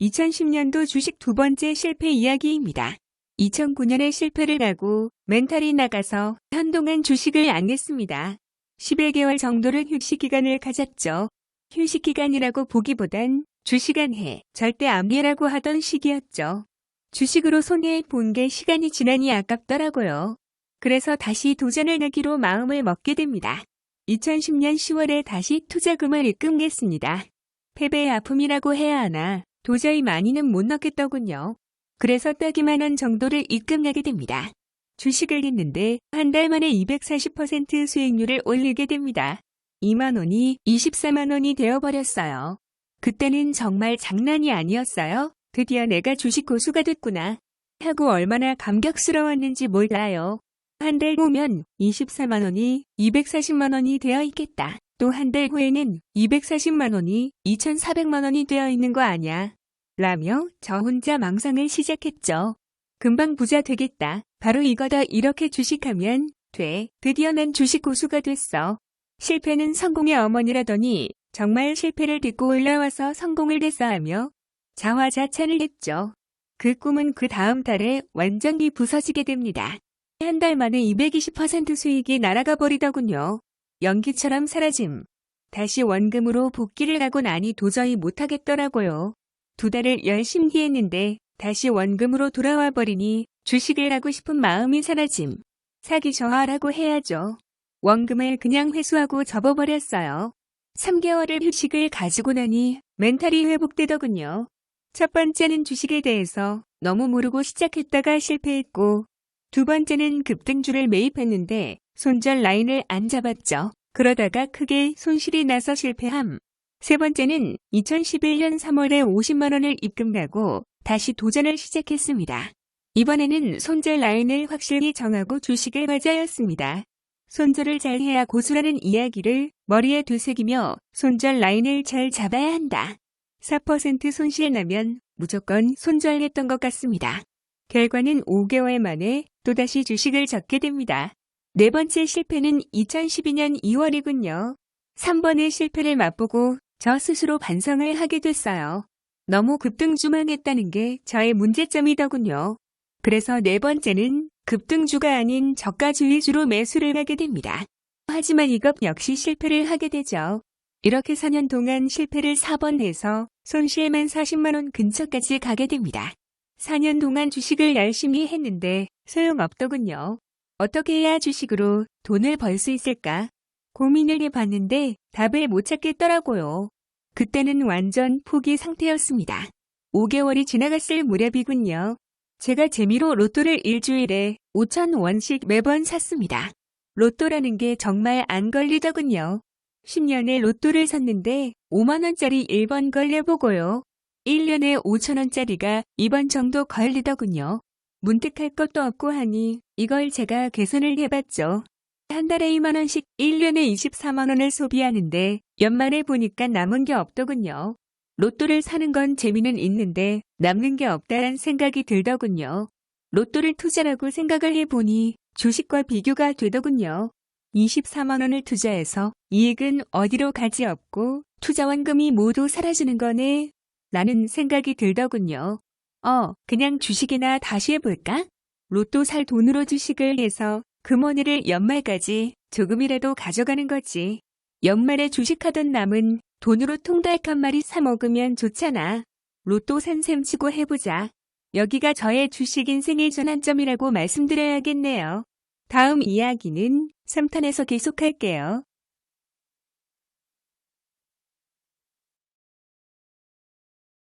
2010년도 주식 두 번째 실패 이야기입니다. 2009년에 실패를 하고 멘탈이 나가서 한동안 주식을 안 냈습니다. 11개월 정도를 휴식 기간을 가졌죠. 휴식 기간이라고 보기보단 주식안 해, 절대 안 해라고 하던 시기였죠. 주식으로 손해 본 게 시간이 지나니 아깝더라고요. 그래서 다시 도전을 하기로 마음을 먹게 됩니다. 2010년 10월에 다시 투자금을 입금했습니다. 패배의 아픔이라고 해야 하나 도저히 많이는 못 넣겠더군요. 그래서 딱 2만 원 정도를 입금하게 됩니다. 주식을 했는데 한 달 만에 240% 수익률을 올리게 됩니다. 2만 원이 24만 원이 되어버렸어요. 그때는 정말 장난이 아니었어요. 드디어 내가 주식 고수가 됐구나. 하고 얼마나 감격스러웠는지 몰라요. 한 달 후면 24만 원이 240만 원이 되어 있겠다. 또 한 달 후에는 240만 원이 2,400만 원이 되어 있는 거 아냐. 라며 저 혼자 망상을 시작했죠. 금방 부자 되겠다. 바로 이거다 이렇게 주식하면 돼. 드디어 난 주식 고수가 됐어. 실패는 성공의 어머니라더니 정말 실패를 딛고 올라와서 성공을 했어 하며 자화자찬을 했죠. 그 꿈은 그 다음 달에 완전히 부서지게 됩니다. 한 달 만에 220% 수익이 날아가 버리더군요. 연기처럼 사라짐. 다시 원금으로 복귀를 하고 나니 도저히 못하겠더라고요. 두 달을 열심히 했는데 다시 원금으로 돌아와 버리니 주식을 하고 싶은 마음이 사라짐. 사기 저하라고 해야죠. 원금을 그냥 회수하고 접어버렸어요. 3개월을 휴식을 가지고 나니 멘탈이 회복되더군요. 첫 번째는 주식에 대해서 너무 모르고 시작했다가 실패했고, 두 번째는 급등주를 매입했는데 손절 라인을 안 잡았죠. 그러다가 크게 손실이 나서 실패함. 세 번째는 2011년 3월에 50만 원을 입금하고 다시 도전을 시작했습니다. 이번에는 손절 라인을 확실히 정하고 주식을 맞아였습니다. 손절을 잘 해야 고수라는 이야기를 머리에 되새기며 손절 라인을 잘 잡아야 한다. 4% 손실 나면 무조건 손절했던 것 같습니다. 결과는 5개월 만에 또다시 주식을 적게 됩니다. 네 번째 실패는 2012년 2월이군요. 3번의 실패를 맛보고 저 스스로 반성을 하게 됐어요. 너무 급등주만 했다는 게 저의 문제점이더군요. 그래서 네 번째는 급등주가 아닌 저가주 위주로 매수를 하게 됩니다. 하지만 이것 역시 실패를 하게 되죠. 이렇게 4년 동안 실패를 4번 해서 손실만 40만원 근처까지 가게 됩니다. 4년 동안 주식을 열심히 했는데 소용없더군요. 어떻게 해야 주식으로 돈을 벌 수 있을까? 고민을 해봤는데 답을 못 찾겠더라고요. 그때는 완전 포기 상태였습니다. 5개월이 지나갔을 무렵이군요. 제가 재미로 로또를 일주일에 5천원씩 매번 샀습니다. 로또라는 게 정말 안 걸리더군요. 10년에 로또를 샀는데 5만원짜리 1번 걸려보고요. 1년에 5천원짜리가 2번 정도 걸리더군요. 문득 할 것도 없고 하니 이걸 제가 계산을 해봤죠. 한 달에 2만원씩 1년에 24만원을 소비하는데 연말에 보니까 남은 게 없더군요. 로또를 사는 건 재미는 있는데 남는 게 없다란 생각이 들더군요. 로또를 투자라고 생각을 해보니 주식과 비교가 되더군요. 24만원을 투자해서 이익은 어디로 가지 없고 투자원금이 모두 사라지는 거네. 라는 생각이 들더군요. 어, 그냥 주식이나 다시 해볼까? 로또 살 돈으로 주식을 해서 금원이를 연말까지 조금이라도 가져가는 거지. 연말에 주식하던 남은 돈으로 통닭 한 마리 사 먹으면 좋잖아. 로또 산셈 치고 해보자. 여기가 저의 주식 인생의 전환점이라고 말씀드려야겠네요. 다음 이야기는 3탄에서 계속할게요.